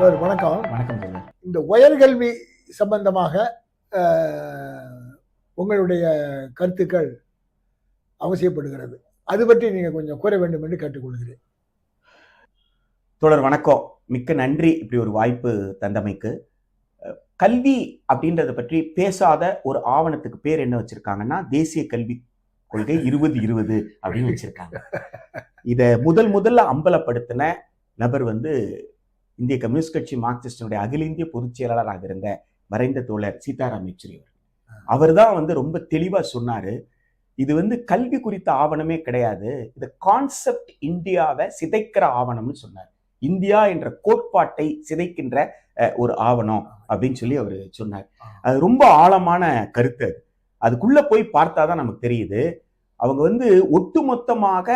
Sir வணக்கம். வணக்கம் தோழர் இந்த உயர்கல்வி சம்பந்தமாக உங்களுடைய கருத்துக்கள் அவசியப்படுகிறது. அது பற்றி நீங்கள் கொஞ்சம் கூற வேண்டும் என்று கேட்டுக்கொள்கிறேன். தோழர் வணக்கம். மிக்க நன்றி. இப்படி ஒரு வாய்ப்பு தந்தமைக்கு. கல்வி அப்படின்றத பற்றி பேசாத ஒரு ஆவணத்துக்கு பேர் என்ன வச்சிருக்காங்கன்னா தேசிய கல்வி கொள்கை இருபது இருபது அப்படின்னு வச்சிருக்காங்க. இத முதல் முதல்ல அம்பலப்படுத்தின நபர் வந்து இந்திய கம்யூனிஸ்ட் கட்சி மார்க்சிஸ்டினுடைய அகில இந்திய பொதுச் செயலாளராக இருந்த மறைந்த தோழர் சீதாராம் யெச்சூரி அவர் அவர் தான் வந்து ரொம்ப தெளிவாக சொன்னாரு இது வந்து கல்வி குறித்த ஆவணமே கிடையாது இது கான்செப்ட் இந்தியாவை சிதைக்கிற ஆவணம்னு சொன்னார். இந்தியா என்ற கோட்பாட்டை சிதைக்கின்ற ஒரு ஆவணம் அப்படின்னு சொல்லி அவர் சொன்னார். அது ரொம்ப ஆழமான கருத்து அது. அதுக்குள்ள போய் பார்த்தாதான் நமக்கு தெரியுது. அவங்க வந்து ஒட்டுமொத்தமாக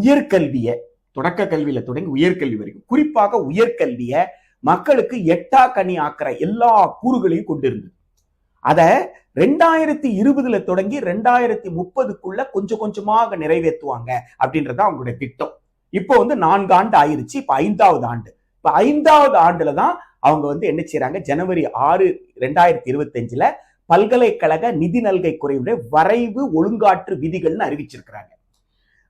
உயர்கல்வியை தொடக்க கல்வியில தொடங்கி உயர்கல்வி வரைக்கும். குறிப்பாக உயர்கல்வியை மக்களுக்கு எட்டா கனி ஆக்குற எல்லா கூறுகளையும் கொண்டிருந்தது. அதை ரெண்டாயிரத்தி இருபதுல தொடங்கி ரெண்டாயிரத்தி முப்பதுக்குள்ள கொஞ்சம் கொஞ்சமாக நிறைவேற்றுவாங்க அப்படின்றது அவங்களுடைய திட்டம். இப்போ வந்து நான்கு ஆண்டு ஆயிருச்சு. இப்ப ஐந்தாவது ஆண்டு. இப்ப ஐந்தாவது ஆண்டுல தான் அவங்க வந்து என்ன செய்யறாங்க ஜனவரி ஆறு ரெண்டாயிரத்தி இருபத்தஞ்சுல பல்கலைக்கழக நிதி நல்கை குறைவுடைய வரைவு ஒழுங்காற்று விதிகள்னு அறிவிச்சிருக்கிறாங்க.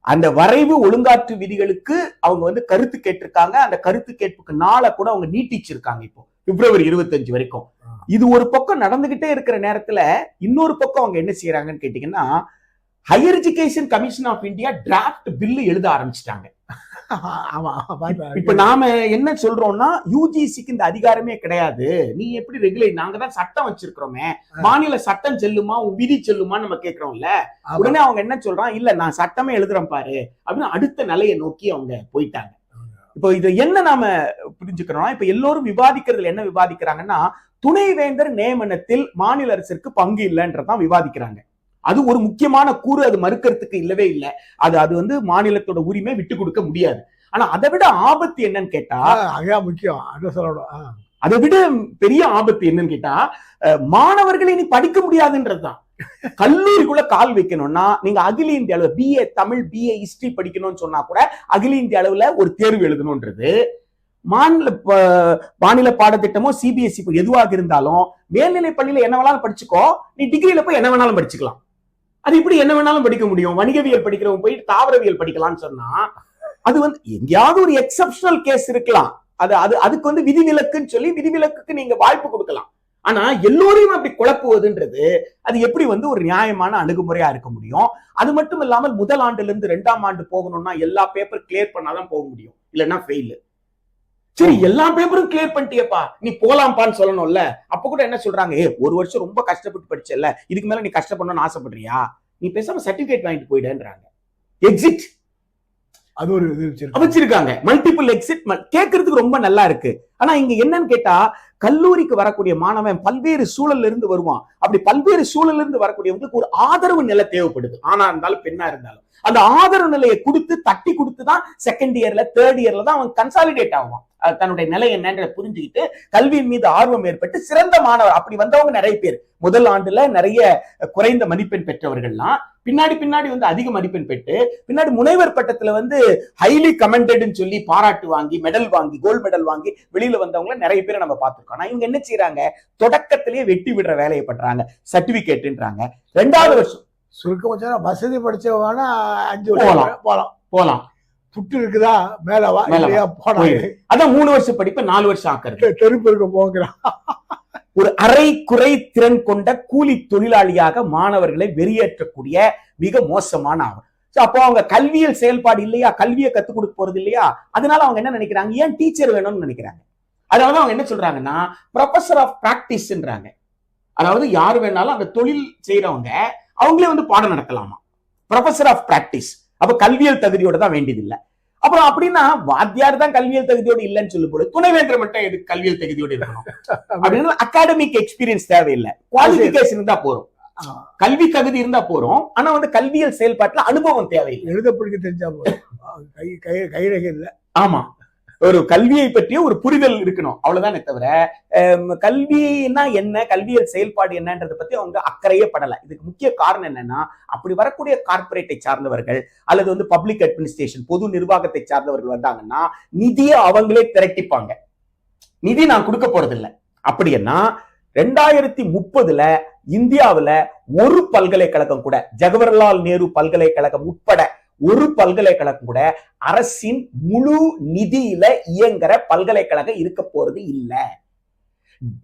அந்த வரைவு ஒழுங்காற்று விதிகளுக்கு அவங்க வந்து கருத்து கேட்டிருக்காங்க. அந்த கருத்து கேட்புக்கு நாளை கூட அவங்க நீட்டிச்சிருக்காங்க இப்போ. பிப்ரவரி இருபத்தஞ்சு வரைக்கும். இது ஒரு பக்கம் நடந்துகிட்டே இருக்கிற நேரத்துல இன்னொரு பக்கம் அவங்க என்ன செய்யறாங்கன்னு கேட்டீங்கன்னா higher education commission of India draft bill எழுத ஆரம்பிச்சிட்டாங்க. இப்ப நாம என்ன சொல்றோம்னா யூஜிசிக்கு இந்த அதிகாரமே கிடையாது. நீ எப்படி ரெகுலேட் நாங்க தான் சட்டம் வச்சிருக்கிறோமே. மாநில சட்டம் செல்லுமா உன் விதி செல்லுமான்னு நம்ம கேக்குறோம்ல. உடனே அவங்க என்ன சொல்றான்? இல்ல நான் சட்டமே எழுதுறேன் பாரு. அப்படின்னு அடுத்த நிலையை நோக்கி அவங்க போயிட்டாங்க. இப்போ இது என்ன நாம புரிஞ்சுக்கிறோம்னா இப்ப எல்லோரும் விவாதிக்கிறதுல என்ன விவாதிக்கிறாங்கன்னா துணைவேந்தர் நியமனத்தில் மாநில அரசிற்கு பங்கு இல்லைன்றதான் விவாதிக்கிறாங்க. அது ஒரு முக்கியமான கூறு அது மறுக்கிறதுக்கு இல்லவே இல்லை. அது அது வந்து மாநிலத்தோட உரிமை விட்டு கொடுக்க முடியாது. ஆனா அதை விட ஆபத்து என்னன்னு கேட்டா ஆ, அதுதான் முக்கியம். அதை சொல்லணும். அதை விட பெரிய ஆபத்து என்னன்னு கேட்டா மாணவர்கள் இனி படிக்க முடியாதுன்றதுதான் கல்லூரிக்குள்ள கால் வைக்கணும்னா நீங்க அகில இந்திய அளவு பிஏ தமிழ் பிஏ ஹிஸ்டரி படிக்கணும்னு சொன்னா கூட அகில இந்திய அளவுல ஒரு தேர்வு எழுதணும்ன்றது மாநில மாநில பாடத்திட்டமோ சிபிஎஸ்இ எதுவாக இருந்தாலும் மேல்நிலை பள்ளியில என்ன வேணாலும் படிச்சுக்கோ நீ டிகிரியில போய் என்ன வேணாலும் படிச்சுக்கலாம். அது இப்படி என்ன வேணாலும் படிக்க முடியும்? வணிகவியல் படிக்கிறவங்க போய் தாவரவியல் படிக்கலாம்னு சொன்னா அது வந்து எங்கேயாவது ஒரு எக்ஸப்ஷனல் கேஸ் இருக்கலாம். அது அது அதுக்கு வந்து விதிவிலக்குன்னு சொல்லி விதிவிலக்குக்கு நீங்க வாய்ப்பு கொடுக்கலாம். ஆனா எல்லோரையும் அப்படி குழப்புவதுன்றது அது எப்படி வந்து ஒரு நியாயமான அணுகுமுறையா இருக்க முடியும்? அது மட்டும் இல்லாமல் முதல் ஆண்டுல இருந்து ரெண்டாம் ஆண்டு போகணும்னா எல்லா பேப்பர் கிளியர் பண்ணாதான் போக முடியும். இல்லைன்னா ஃபெயிலு சரி எல்லா பேப்பரும் கிளியர் பண்ணிட்டியப்பா. நீ போலாம்ப்பான்னு சொல்லணும்ல. அப்ப கூட என்ன சொல்றாங்க? ஏ ஒரு வருஷம் ரொம்ப கஷ்டப்பட்டு படிச்சல இதுக்கு மேல நீ கஷ்டப்படணும்னு ஆசைப்படுறியா? நீ பேசாம சர்டிபிகேட் வாங்கிட்டு போயிடுன்றாங்க. எக்ஸிட் அது ஒரு வச்சிருக்காங்க. மல்டிபிள் எக்ஸிட் கேட்கறதுக்கு ரொம்ப நல்லா இருக்கு. ஆனா இங்க என்னன்னு கேட்டா கல்லூரிக்கு வரக்கூடிய மாணவன் பல்வேறு சூழல்ல இருந்து வருவான். அப்படி பல்வேறு சூழல்ல இருந்து வரக்கூடியவங்களுக்கு ஒரு ஆதரவு நிலை தேவைப்படுது. ஆனா இருந்தாலும் பெண்ணா இருந்தாலும். அந்த ஆதரவு நிலையை கொடுத்து தட்டி கொடுத்து தான் செகண்ட் இயர்ல தேர்ட் இயர்ல தான் அவன் கன்சாலிடேட் அஹ் தன்னுடைய நிலை என்னன்றதை புரிஞ்சுக்கிட்டு கல்வியின் மீது ஆர்வம் ஏற்பட்டு சிறந்த மாணவர். அப்படி வந்தவங்க நிறைய பேர். முதல் ஆண்டுல நிறைய குறைந்த மதிப்பெண் பெற்றவர்கள்லாம் பின்னாடி பின்னாடி வந்து அதிக மதிப்பெண் பெற்று பின்னாடி முனைவர் பட்டத்துல வந்து ஹைலி கமெண்டட்னு சொல்லி பாராட்டு வாங்கி மெடல் வாங்கி கோல்டு மெடல் வாங்கி வெளியில வந்தவங்கள நிறைய பேரை நம்ம பார்த்திருக்கோம். ஆனா இவங்க என்ன செய்யறாங்க தொடக்கத்திலேயே வெட்டி விடுற வேலையை பண்றாங்க. சர்டிபிகேட்ன்றாங்க ரெண்டாவது வருஷம். சுருக்கம் வச்சா வசதி படிச்சவனா அஞ்சு போலாம். வருஷம் போலாம். போலாம் துட்டு இருக்குதா? மேல வா மேல வா. இல்லையா போனா. அதான் மூணு வருஷம் படிப்பை நாலு வருஷம் ஆக்குறது. தெருப்பு இருக்க போங்கிறான் ஒரு அரை குறை திறன் கொண்ட கூலி தொழிலாளியாக மாணவர்களை வெறியேற்றக்கூடிய மிக மோசமான So, அப்போ அவங்க கல்வியல் செயல்பாடு இல்லையா? கல்வியை கத்துக் கொடுக்க போறது இல்லையா? அதனால அவங்க என்ன நினைக்கிறாங்க? ஏன் டீச்சர் வேணும்னு நினைக்கிறாங்க? அதனால அவங்க என்ன சொல்றாங்கன்னா ப்ரொஃபசர் ஆஃப் பிராக்டிஸ்ன்றாங்க அதாவது யார் வேணாலும் அந்த தொழில் செய்யறவங்க அவங்களே வந்து பாடம் நடத்தலாமா? ப்ரொஃபசர் ஆஃப் பிராக்டிஸ் அப்ப கல்வியல் தகுதியோட தான் வேண்டியது இல்ல அப்புறம் அப்படின்னா வாத்தியார் தான் கல்வியல் தகுதியோடு இல்லைன்னு சொல்லும் போது துணைவேந்தர் மட்டும் எதுக்கு கல்வியல் தகுதியோடு இருக்கணும்? அப்படின்னு அகாடமிக் எக்ஸ்பீரியன்ஸ் தேவையில்லை. குவாலிபிகேஷன் இருந்தா போறோம். கல்வி தகுதி இருந்தா போறோம் ஆனா வந்து கல்வியல் செயல்பாட்டுல அனுபவம் தேவையில்லை. எழுத படிக்க தெரிஞ்சா போதும். கை கை கைரகை இல்ல. ஆமா. ஒரு கல்வியை பற்றிய ஒரு புரிதல் இருக்கணும். அவ்வளவுதானே தவிர கல்வின்னா என்ன? கல்வியல் செயல்பாடு என்னன்றதை பத்தி அவங்க அக்கறையே படலை. இதுக்கு முக்கிய காரணம் என்னன்னா அப்படி வரக்கூடிய கார்ப்பரேட்டை சார்ந்தவர்கள் அல்லது வந்து பப்ளிக் அட்மினிஸ்ட்ரேஷன் பொது நிர்வாகத்தை சார்ந்தவர்கள் வந்தாங்கன்னா நிதியை அவங்களே திரட்டிப்பாங்க. நிதி நான் கொடுக்க போறதில்லை. அப்படின்னா ரெண்டாயிரத்தி முப்பதுல இந்தியாவுல ஒரு பல்கலைக்கழகம் கூட ஜவஹர்லால் நேரு பல்கலைக்கழகம் உட்பட ஒரு பல்கலைக்கழகம் கூட அரசின் முழு நிதியில இயங்குற பல்கலைக்கழகம் இருக்க போறது இல்ல.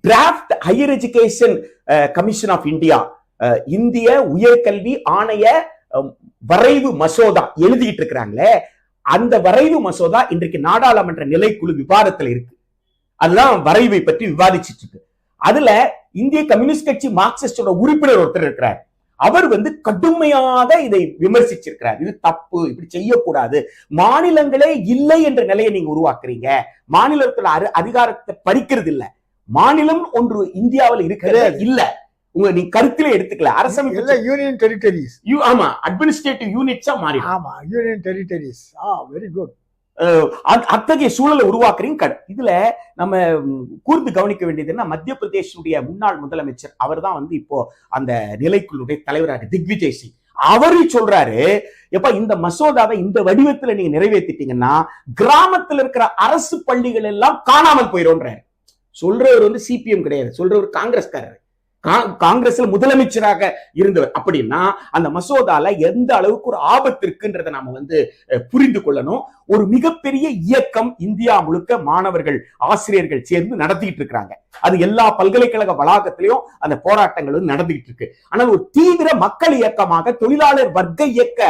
Draft higher education commission of India இந்திய உயர்கல்வி ஆணைய வரைவு மசோதா எழுதிட்டு இருக்கிறாங்களே அந்த வரைவு மசோதா இன்றைக்கு நாடாளுமன்ற நிலைக்குழு விவாதத்தில் இருக்கு. அதுதான் வரைவை பற்றி விவாதிச்சிட்டு இருக்கு. அதுல இந்திய கம்யூனிஸ்ட் கட்சி மார்க்சிஸ்டோட உறுப்பினர் ஒருத்தர் இருக்கிறார். அவர் வந்து கடுமையாக இதை விமர்சிச்சிருக்கிறார். இது தப்பு இப்படி செய்யக்கூடாது. மாநிலங்களே இல்லை என்ற நிலையை நீங்க உருவாக்குறீங்க. மாநிலத்துல அதிகாரத்தை பறிக்கிறது இல்ல. மாநிலம் ஒன்று இந்தியாவில் இருக்கிறது இல்ல. உங்க நீ கருத்திலே எடுத்துக்கல. அரசமைப்பு எல்லாம் யூனியன் டெரிட்டரிஸ் யூ- ஆமா அட்மினிஸ்ட்ரேட்டிவ் யூனிட்ஸா மாறி ஆமா யூனியன் டெரிட்டரிஸ் ஆ வெரி குட் அத்தகைய சூழலை உருவாக்குறீங்க கட- இதுல நம்ம கூர்ந்து கவனிக்க வேண்டியது என்ன? மத்திய பிரதேசனுடைய முன்னாள் முதலமைச்சர் அவர் தான் வந்து இப்போ அந்த நிலைக்குழுடைய தலைவராக திக்விஜய் சிங். அவரு சொல்றாரு எப்ப இந்த மசோதாவை இந்த வடிவத்துல நீங்க நிறைவேற்றிட்டீங்கன்னா கிராமத்துல இருக்கிற அரசு பள்ளிகள் எல்லாம் காணாமல் போயிடும்ன்றாரு. சொல்றவர் வந்து சிபிஎம் கிடையாது. சொல்றவர் காங்கிரஸ்காரர். காங்கிரஸ்ல முதலமைச்சராக இருந்தவர். அப்படின்னா அந்த மசோதால எந்த அளவுக்கு ஒரு ஆபத்து இருக்குன்றதை நாம வந்து புரிந்து கொள்ளணும். ஒரு மிகப்பெரிய இயக்கம் இந்தியா முழுக்க மாணவர்கள் ஆசிரியர்கள் சேர்ந்து நடத்திட்டு இருக்கிறாங்க. அது எல்லா பல்கலைக்கழக வளாகத்திலையும் அந்த போராட்டங்கள் நடந்துகிட்டு இருக்கு. ஆனால் ஒரு தீவிர மக்கள் இயக்கமாக தொழிலாளர் வர்க்க இயக்க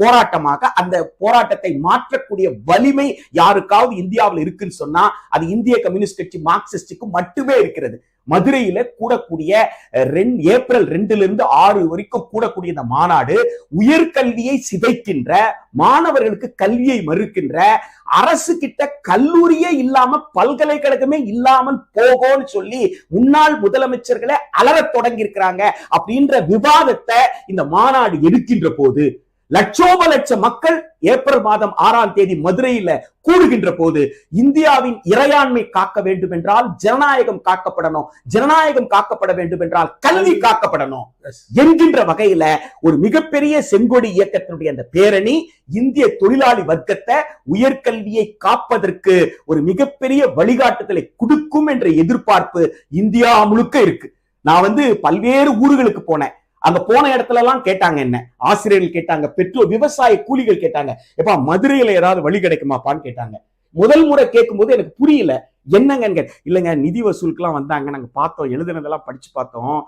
போராட்டமாக அந்த போராட்டத்தை மாற்றக்கூடிய வலிமை யாருக்காவது இந்தியாவில் இருக்குன்னு சொன்னா அது இந்திய கம்யூனிஸ்ட் கட்சி மார்க்சிஸ்டுக்கு மட்டுமே இருக்கிறது. மதுரையில கூடக்கூடிய ஏப்ரல் ரெண்டுல இருந்து ஆறு வரைக்கும் கூடக்கூடிய இந்த மாநாடு உயர்கல்வியை சிதைக்கின்ற மாணவர்களுக்கு கல்வியை மறுக்கின்ற அரசு கிட்ட கல்லூரியே இல்லாம பல்கலைக்கழகமே இல்லாமல் போகும்னு சொல்லி முன்னாள் முதலமைச்சர்களை அலறத் தொடங்கி இருக்கிறாங்க அப்படின்ற விவாதத்தை இந்த மாநாடு எடுக்கின்ற போது லட்சோப லட்ச மக்கள் ஏப்ரல் மாதம் ஆறாம் தேதி மதுரையில கூடுகின்ற போது இந்தியாவின் இறையாண்மை காக்க வேண்டும் என்றால் ஜனநாயகம் காக்கப்படணும். ஜனநாயகம் காக்கப்பட வேண்டும் என்றால் கல்வி. காக்கப்படணும். என்கின்ற வகையில ஒரு மிகப்பெரிய செங்கொடி இயக்கத்தினுடைய அந்த பேரணி இந்திய தொழிலாளி வர்க்கத்தை உயர்கல்வியை காப்பதற்கு ஒரு மிகப்பெரிய வழிகாட்டுதலை கொடுக்கும் என்ற எதிர்பார்ப்பு இந்தியா முழுக்க இருக்கு. நான் வந்து பல்வேறு ஊர்களுக்கு போனேன். அங்க போன இடத்துல எல்லாம் கேட்டாங்க என்ன? ஆசிரியர்கள் கேட்டாங்க பெற்றோர் விவசாய கூலிகள் கேட்டாங்க. எப்பா மதுரையில ஏதாவது வழி கிடைக்குமாப்பான்னு கேட்டாங்க. முதல் முறை கேட்கும்போது எனக்கு புரியல. என்னங்க இல்லைங்க நிதி வசூலுக்குலாம் வந்தாங்க. நாங்க பார்த்தோம் எழுதுனதெல்லாம் படிச்சு பார்த்தோம்.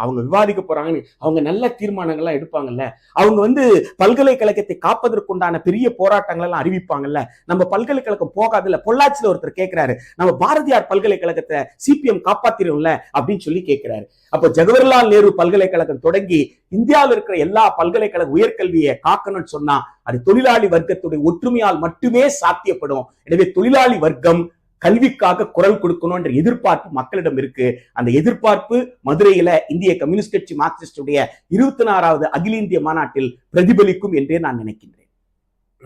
அவங்க விவாதிக்க போறாங்கன்னு அவங்க நல்ல தீர்மானங்கள்லாம் எடுப்பாங்கல்ல. அவங்க வந்து பல்கலைக்கழகத்தை காப்பதற்குண்டான பெரிய போராட்டங்கள் எல்லாம் அறிவிப்பாங்கல்ல. நம்ம பல்கலைக்கழகம் போகாதுல்ல. பொள்ளாச்சியில ஒருத்தர் கேட்கிறாரு நம்ம பாரதியார் பல்கலைக்கழகத்தை சிபிஎம் காப்பாத்திரும்ல அப்படின்னு சொல்லி கேட்கிறாரு அப்போ ஜவஹர்லால் நேரு பல்கலைக்கழகம் தொடங்கி இந்தியாவில் இருக்கிற எல்லா பல்கலைக்கழக உயர்கல்வியை காக்கணும்னு சொன்னா அது தொழிலாளி வர்க்கத்துடைய ஒற்றுமையால் மட்டுமே சாத்தியப்படும். எனவே தொழிலாளி வர்க்கம் கல்விக்காக குரல் கொடுக்கணும்ன்ற எதிர்பார்ப்பு மக்களிடம் இருக்கு. அந்த எதிர்பார்ப்பு மதுரையில இந்திய கம்யூனிஸ்ட் கட்சி மார்க்சிஸ்டுடைய இருபத்தி நாறாவது அகில இந்திய மாநாட்டில் பிரதிபலிக்கும் என்றே நான் நினைக்கின்றேன்.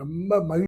ரொம்ப மகிழ்ச்சி.